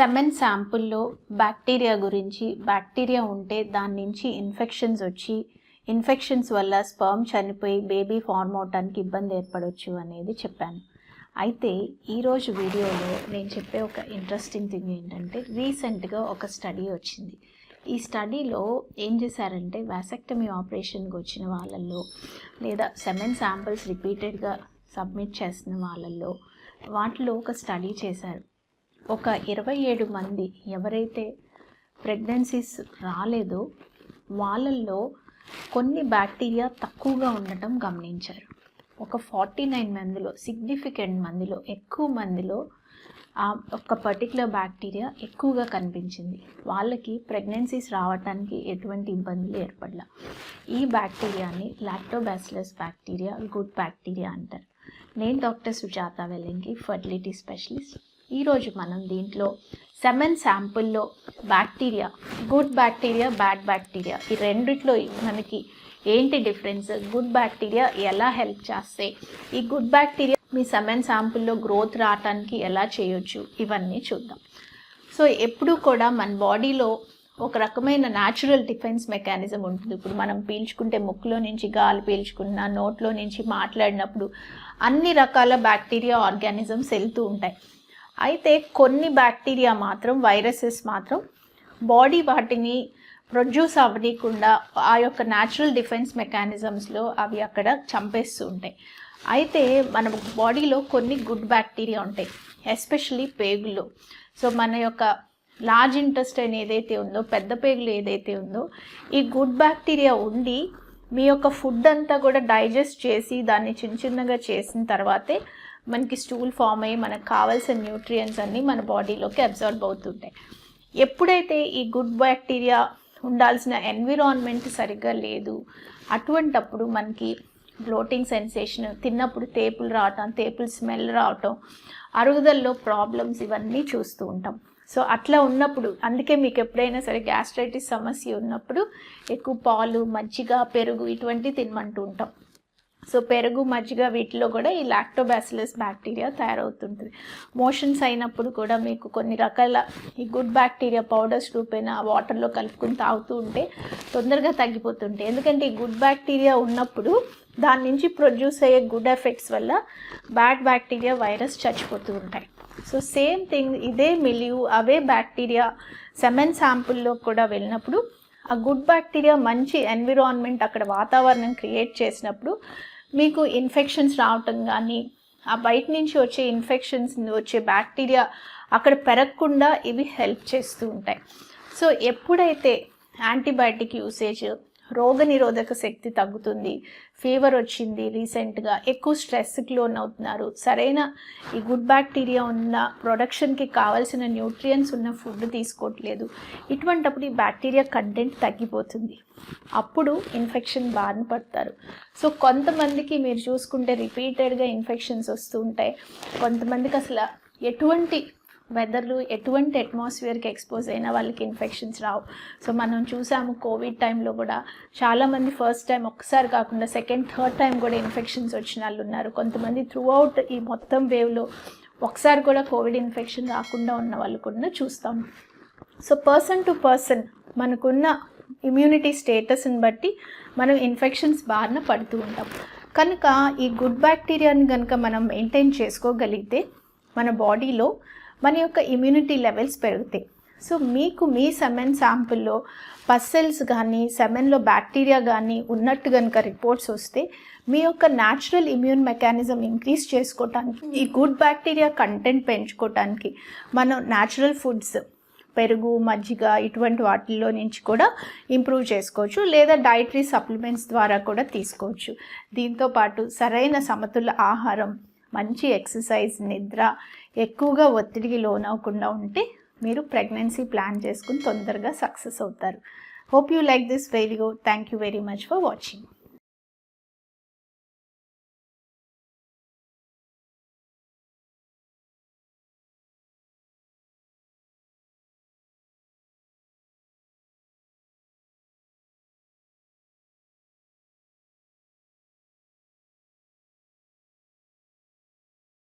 Semen శాంపుల్లో bacteria గురించి bacteria ఉంటే దాని నుంచి ఇన్ఫెక్షన్స్ వచ్చి ఇన్ఫెక్షన్స్ వల్ల స్పర్మ్ చనిపోయి బేబీ ఫార్మ్ అవటానికి ఇబ్బంది ఏర్పడవచ్చు అనేది చెప్పాను. అయితే ఈరోజు వీడియోలో నేను చెప్పే ఒక ఇంట్రెస్టింగ్ థింగ్ ఏంటంటే రీసెంట్గా ఒక స్టడీ వచ్చింది. ఈ స్టడీలో ఏం చేశారంటే వ్యాసెక్టమీ ఆపరేషన్కి వచ్చిన వాళ్ళల్లో లేదా సెమెన్ శాంపిల్స్ రిపీటెడ్గా సబ్మిట్ చేసిన వాళ్ళల్లో వాటిలో ఒక స్టడీ చేశారు. ఒక ఇరవై ఏడు మంది ఎవరైతే ప్రెగ్నెన్సీస్ రాలేదో వాళ్ళల్లో కొన్ని బ్యాక్టీరియా తక్కువగా ఉండటం గమనించారు. ఒక ఫార్టీ నైన్ మందిలో సిగ్నిఫికెంట్ మందిలో ఎక్కువ మందిలో ఆ ఒక పర్టికులర్ బ్యాక్టీరియా ఎక్కువగా కనిపించింది. వాళ్ళకి ప్రెగ్నెన్సీస్ రావటానికి ఎటువంటి ఇబ్బందులు ఏర్పడలా. ఈ బ్యాక్టీరియాని లాక్టోబాసిలస్ బ్యాక్టీరియా గుడ్ బ్యాక్టీరియా అంటారు. నేను doctor Sujatha Vellingi fertility specialist. ఈరోజు మనం దీంట్లో semen శాంపుల్లో bacteria good bacteria bad bacteria ఈ రెండిట్లో మనకి ఏంటి డిఫరెన్స్? గుడ్ బ్యాక్టీరియా ఎలా హెల్ప్ చేస్తే ఈ గుడ్ బ్యాక్టీరియా మీ సెమెన్ శాంపుల్లో గ్రోత్ రావటానికి ఎలా చేయొచ్చు? ఇవన్నీ చూద్దాం. సో ఎప్పుడూ కూడా మన బాడీలో ఒక రకమైన న్యాచురల్ డిఫెన్స్ మెకానిజం ఉంటుంది. ఇప్పుడు మనం పీల్చుకుంటే ముక్కులో నుంచి గాలి పీల్చుకున్న నోట్లో నుంచి మాట్లాడినప్పుడు అన్ని రకాల బ్యాక్టీరియా ఆర్గానిజమ్స్ వెళ్తూ ఉంటాయి. అయితే కొన్ని బ్యాక్టీరియా మాత్రం వైరసెస్ మాత్రం బాడీ వాటిని ప్రొడ్యూస్ అవ్వకుండా ఆ యొక్క న్యాచురల్ డిఫెన్స్ మెకానిజమ్స్లో అవి అక్కడ చంపేస్తూ ఉంటాయి. అయితే మన బాడీలో కొన్ని గుడ్ బ్యాక్టీరియా ఉంటాయి ఎస్పెషలీ పేగుల్లో సో మన యొక్క లార్జ్ ఇంటెస్టైన్ ఏదైతే ఉందో పెద్ద పేగులు ఏదైతే ఉందో ఈ గుడ్ బ్యాక్టీరియా ఉండి మీ యొక్క ఫుడ్ అంతా కూడా డైజెస్ట్ చేసి దాన్ని చిన్న చిన్నగా చేసిన తర్వాతే మనకి స్టూల్ ఫామ్ అయ్యి మనకు కావాల్సిన న్యూట్రియంట్స్ అన్నీ మన బాడీలోకి అబ్జర్వ్ అవుతుంటాయి. ఎప్పుడైతే ఈ గుడ్ బ్యాక్టీరియా ఉండాల్సిన ఎన్విరాన్మెంట్ సరిగ్గా లేదు అటువంటప్పుడు మనకి బ్లోటింగ్ సెన్సేషన్ తిన్నప్పుడు తేపులు రావటం తేపులు స్మెల్ రావటం అరుగుదల్లో ప్రాబ్లమ్స్ ఇవన్నీ చూస్తూ ఉంటాం. సో అట్లా ఉన్నప్పుడు అందుకే మీకు ఎప్పుడైనా సరే గ్యాస్ట్రైటిస్ సమస్య ఉన్నప్పుడు ఎక్కువ పాలు మజ్జిగ పెరుగు ఇటువంటివి తినమంటూ ఉంటాం. సో పెరుగు మజ్జిగ వీటిలో కూడా ఈ లాక్టోబాసిలస్ బ్యాక్టీరియా తయారవుతుంటుంది. మోషన్స్ అయినప్పుడు కూడా మీకు కొన్ని రకాల ఈ గుడ్ బ్యాక్టీరియా పౌడర్స్ రూపేణ వాటర్లో కలుపుకుని తాగుతూ ఉంటే తొందరగా తగ్గిపోతుంటాయి. ఎందుకంటే ఈ గుడ్ బ్యాక్టీరియా ఉన్నప్పుడు దాని నుంచి ప్రొడ్యూస్ అయ్యే గుడ్ ఎఫెక్ట్స్ వల్ల బ్యాడ్ బ్యాక్టీరియా వైరస్ చచ్చిపోతూ ఉంటాయి. సో సేమ్ థింగ్ ఇదే మిలియు అవే బ్యాక్టీరియా సెమెన్ శాంపుల్లో కూడా వెళ్ళినప్పుడు ఆ గుడ్ బ్యాక్టీరియా మంచి ఎన్విరాన్మెంట్ అక్కడ వాతావరణం క్రియేట్ చేసినప్పుడు మీకు ఇన్ఫెక్షన్స్ రావటం కానీ ఆ బయట నుంచి వచ్చే ఇన్ఫెక్షన్స్ వచ్చే బ్యాక్టీరియా అక్కడ పెరగకుండా ఇవి హెల్ప్ చేస్తూ ఉంటాయి. సో ఎప్పుడైతే యాంటీబయాటిక్ యూసేజ్ రోగనిరోధక శక్తి తగ్గుతుంది. ఫీవర్ వచ్చింది రీసెంట్గా ఎక్కువ స్ట్రెస్కి లోన్ అవుతున్నారు సరైన ఈ గుడ్ బ్యాక్టీరియా ఉన్న ప్రొడక్షన్కి కావాల్సిన న్యూట్రియంట్స్ ఉన్న ఫుడ్ తీసుకోవట్లేదు. ఇటువంటప్పుడు ఈ బ్యాక్టీరియా కంటెంట్ తగ్గిపోతుంది. అప్పుడు ఇన్ఫెక్షన్ బారిన పడతారు. సో కొంతమందికి మీరు చూసుకుంటే రిపీటెడ్గా ఇన్ఫెక్షన్స్ వస్తూ ఉంటాయి. కొంతమందికి అసలు ఎటువంటి వెదర్లు ఎటువంటి అట్మాస్ఫియర్కి ఎక్స్పోజ్ అయినా వాళ్ళకి ఇన్ఫెక్షన్స్ రావు. సో మనం చూసాము కోవిడ్ టైంలో కూడా చాలామంది ఫస్ట్ టైం ఒక్కసారి కాకుండా సెకండ్ థర్డ్ టైం కూడా ఇన్ఫెక్షన్స్ వచ్చిన వాళ్ళు ఉన్నారు. కొంతమంది త్రూ అవుట్ ఈ మొత్తం వేవ్లో ఒకసారి కూడా కోవిడ్ ఇన్ఫెక్షన్ రాకుండా ఉన్న వాళ్ళు కూడా చూస్తాం. సో పర్సన్ టు పర్సన్ మనకున్న ఇమ్యూనిటీ స్టేటస్ని బట్టి మనం ఇన్ఫెక్షన్స్ బారిన పడుతూ ఉంటాం. కనుక ఈ గుడ్ బ్యాక్టీరియాని కనుక మనం మెయింటైన్ చేసుకోగలిగితే మన బాడీలో మన యొక్క ఇమ్యూనిటీ లెవెల్స్ పెరుగుతాయి. సో మీకు మీ సెమెన్ శాంపుల్లో పస్సెల్స్ కానీ సెమెన్లో బ్యాక్టీరియా కానీ ఉన్నట్టు కనుక రిపోర్ట్స్ వస్తే మీ యొక్క న్యాచురల్ ఇమ్యూన్ మెకానిజం ఇంక్రీజ్ చేసుకోవటానికి ఈ గుడ్ బ్యాక్టీరియా కంటెంట్ పెంచుకోవటానికి మనం న్యాచురల్ ఫుడ్స్ పెరుగు మజ్జిగ ఇటువంటి వాటిల్లో నుంచి కూడా ఇంప్రూవ్ చేసుకోవచ్చు. లేదా డైటరీ సప్లిమెంట్స్ ద్వారా కూడా తీసుకోవచ్చు. దీంతోపాటు సరైన సమతుల ఆహారం మంచి ఎక్సర్సైజ్ నిద్ర ఎక్కువగా ఒత్తిడికి లోనవ్వకుండా ఉంటే మీరు ప్రెగ్నెన్సీ ప్లాన్ చేసుకుని తొందరగా సక్సెస్ అవుతారు. Hope you like this video thank you very much for watching